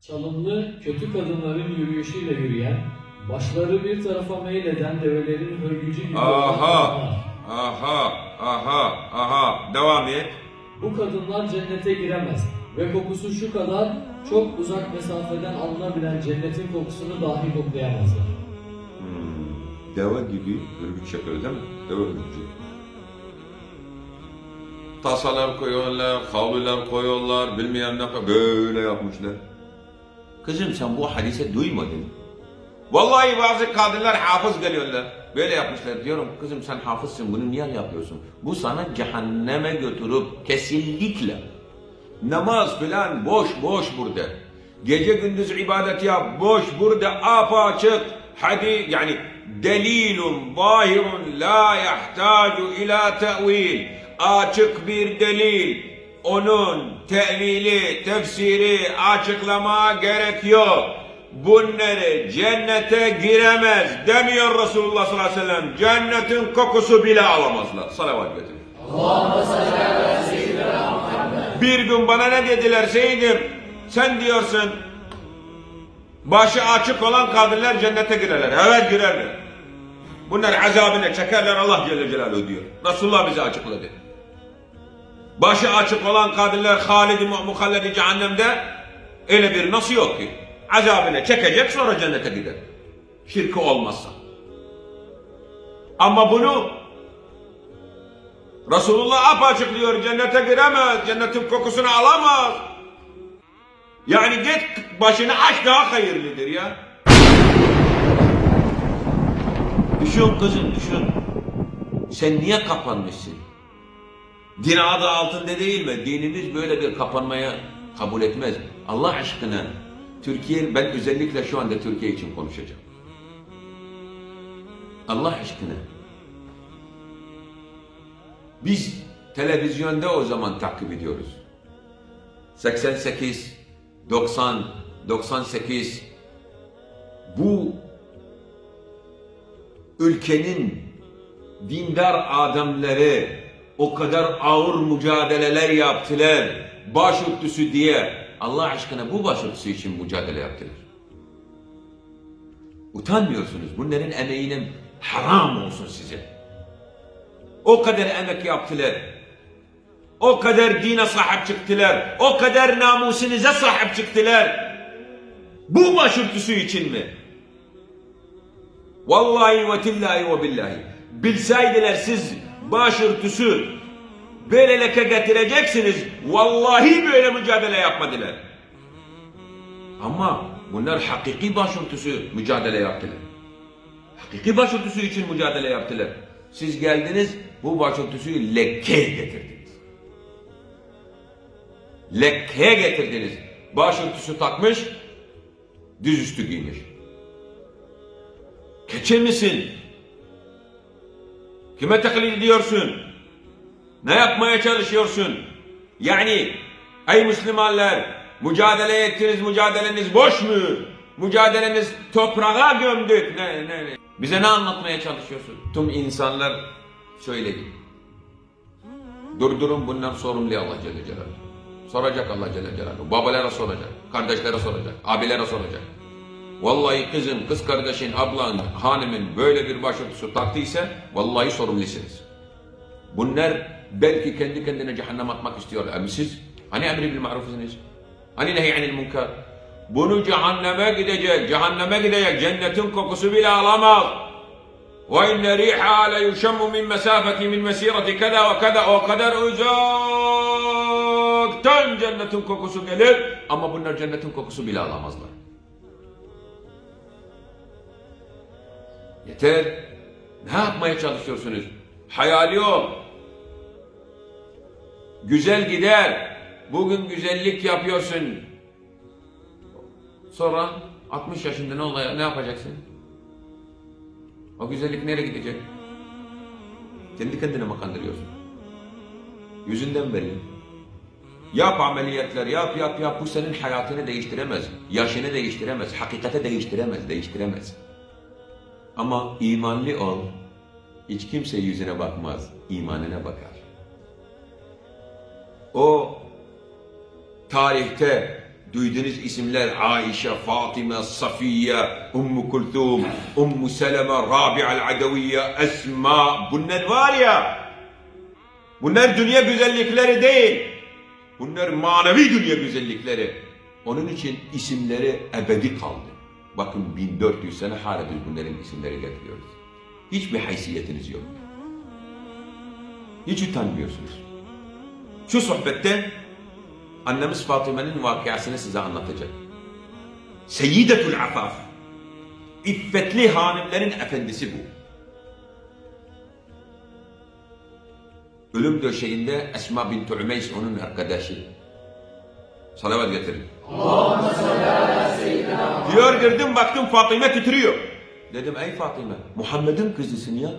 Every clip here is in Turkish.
Çalımlı, kötü kadınların yürüyüşüyle yürüyen, başları bir tarafa meyleden develerin hörgücü gibi Aha, aha, aha, aha. Devam et. Bu kadınlar cennete giremez ve kokusu şu kadar çok uzak mesafeden alınabilen cennetin kokusunu dahi koklayamazlar. Hmm, deve gibi hürgüç yapıyor değil mi? Deve hürgücü. Tasalar koyuyorlar, havlular koyuyorlar, bilmeyen ne böyle yapmışlar. Kızım sen bu hadise duymadın. Vallahi bazı kadınlar hafız geliyorlar. Böyle yapmışlar. Diyorum kızım sen hafızsın bunu niye yapıyorsun? Bu sana cehenneme götürüp kesinlikle. Namaz filan boş boş burada. Gece gündüz ibadet yap boş burada apaçık. Hadi yani delilun zahirun la yahtacu ila tevil. Açık bir delil. Onun tevili, tefsiri açıklama gerek yok. Bunları cennete giremez demiyor Resulullah sallallahu aleyhi ve sellem. Cennetin kokusu bile alamazlar. Salavat getirin. Bir gün bana ne dediler Seydim? Sen diyorsun başı açık olan kadınlar cennete girerler. Evet girerler. Bunlar azabını çekerler Allah Celle Celaluhu diyor. Resulullah bize açıkladı. Başı açık olan kadınlar halidi muhalledi cehennemde öyle bir nasıl yok ki? Azabını çekecek sonra cennete gider. Şirki olmazsa. Ama bunu Resulullah apaçık diyor cennete giremez, cennetin kokusunu alamaz. Yani git başını aç daha hayırlıdır ya. Düşün kızım düşün. Sen niye kapanmışsın? Din adı altında değil mi? Dinimiz böyle bir kapanmaya kabul etmez. Allah aşkına Türkiye, ben özellikle şu anda Türkiye için konuşacağım. Allah aşkına. Biz televizyonda o zaman takip ediyoruz. 88, 90, 98 bu ülkenin dindar adamları o kadar ağır mücadeleler yaptılar. Başörtüsü diye. Allah aşkına bu başörtüsü için mücadele yaptılar. Utanmıyorsunuz. Bunların emeğinin haram olsun size. O kadar emek yaptılar. O kadar dine sahip çıktılar. O kadar namusunuza sahip çıktılar. Bu başörtüsü için mi? Vallahi ve tillahi ve billahi. Bilseydiler siz başörtüsü böyle leke getireceksiniz. Vallahi böyle mücadele yapmadılar. Ama bunlar hakiki başörtüsü mücadele yaptılar. Hakiki başörtüsü için mücadele yaptılar. Siz geldiniz bu başörtüsüyü lekkeye getirdiniz. Lekkeye getirdiniz. Başörtüsü takmış, düzüstü giymiş. Keçe misin? Kime taklit ediyorsun? Ne yapmaya çalışıyorsun? Yani ey Müslümanlar mücadele ettiniz mücadeleniz boş mu? Mücadeleniz toprağa gömdük. Ne, ne, ne? Bize ne anlatmaya çalışıyorsun? Tüm insanlar söyledi. Durdurun bundan sorumlu Allah Celle Celaluhu. Soracak Allah Celle Celaluhu. Babalara soracak, kardeşlere soracak, abilere soracak. Vallahi kızın, kız kardeşin, ablan, hanımın böyle bir başörtüsü taktıysa vallahi sorumlusunuz. Bunlar belki kendi kendine cehennem atmak istiyorlar. Ama siz hani emri bil marufsunuz? Hani nehy anil munkar? Bunu cehenneme gidecek, cehenneme gidecek, cennetin kokusu bile alamaz. Ve inne riha la yuşammu min mesafeti min mesireti kada ve kada o kadar uzaktan cennetin kokusu gelir ama bunlar cennetin kokusu bile alamazlar. Yeter. Ne yapmaya çalışıyorsunuz? Hayali yok. Güzel gider. Bugün güzellik yapıyorsun. Sonra 60 yaşında ne olay ne yapacaksın? O güzellik nereye gidecek? Kendi kendine mi kandırıyorsun? Yüzünden belli. Yap ameliyatlar, yap yap yap. Bu senin hayatını değiştiremez. Yaşını değiştiremez. Hakikate değiştiremez, değiştiremez. Ama imanlı ol. Hiç kimse yüzüne bakmaz, imanına bakar. O tarihte duyduğunuz isimler Aişe, Fatıma, Safiye, Ummu Kulthum, Ummu Seleme, Rabi'al Adaviye, Esma. Bunlar var ya, bunlar dünya güzellikleri değil. Bunlar manevi dünya güzellikleri. Onun için isimleri ebedi kaldı. Bakın 1400 sene hala biz bunların isimleri getiriyoruz. Hiçbir haysiyetiniz yok. Hiç utanmıyorsunuz. Şu sohbette annemiz Fatıma'nın vakıasını size anlatacak. Seyyidetül Afaf. İffetli hanımların efendisi bu. Ölüm döşeğinde Esma bint Ümeys onun arkadaşı. Salavat getirin. Diyor girdim baktım Fatıma titriyor. Dedim ey Fatıma Muhammed'in kızısın ya.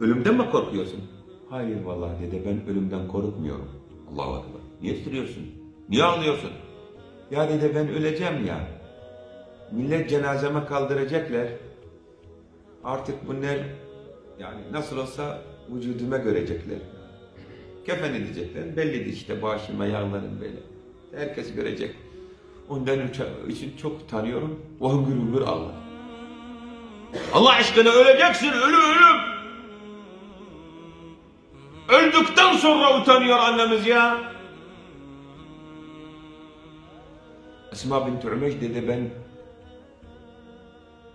Ölümden mi korkuyorsun? Hayır vallahi dede ben ölümden korkmuyorum. Allahu Ekber. Niye titriyorsun? Niye ağlıyorsun? Ya dede ben öleceğim ya. Millet cenazeme kaldıracaklar. Artık bunlar yani nasıl olsa vücuduma görecekler. Kefen edecekler. Bellidir işte başıma yağların böyle. Herkes görecek. Ondan için çok tanıyorum. Hüngür hüngür ağlar. Allah aşkına öleceksin ölüm ölüm. Öldükten sonra utanıyor annemiz ya. Esma bint Ümeş dedi ben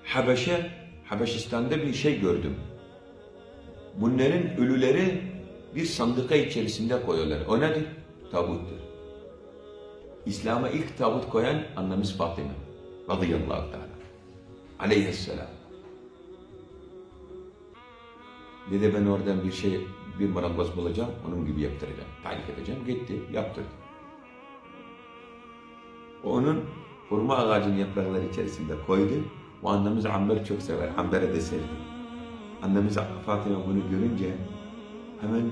Habeşe, Habeşistan'da bir şey gördüm. Bunların ölüleri bir sandıka içerisinde koyuyorlar. O nedir? Tabuttur. İslam'a ilk tabut koyan annemiz Fatıma. Radıyallahu teala. Aleyhisselam. Dedi ben oradan bir şey, bir marangoz bulacağım, onun gibi yaptıracağım. Tarif edeceğim. Gitti, yaptırdı. Onun hurma ağacının yaprakları içerisinde koydu. O annemiz Amber çok sever. Amber'e de sevdi. Annemiz Fatıma bunu görünce hemen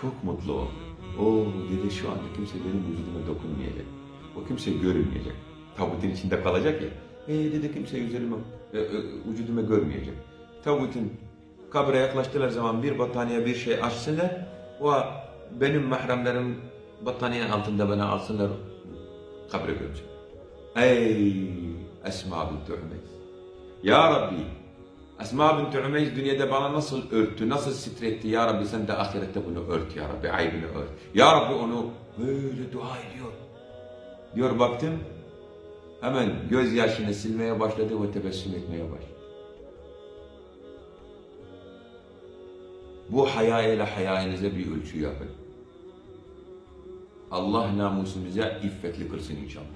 çok mutlu oldu. O dedi şu anda kimse benim vücuduma dokunmayacak. O kimse görünmeyecek. Tabutun içinde kalacak ya. E dedi kimse üzerime, e, e, vücuduma görmeyecek. Tabutun kabre yaklaştılar zaman bir battaniye bir şey açsınlar. O benim mahremlerim battaniyenin altında bana alsınlar kabre görecek. Ey Esma bint Ümeys. Ya Rabbi Esma bint Ümeys dünyada bana nasıl örttü, nasıl sitretti ya Rabbi sen de ahirette bunu ört ya Rabbi, aybını ört. Ya Rabbi onu böyle dua ediyor. Diyor baktım, hemen gözyaşını silmeye başladı ve tebessüm etmeye başladı. Bu haya ile hayainize bir ölçü yapın. Allah namusumuza iffetli kılsın inşallah.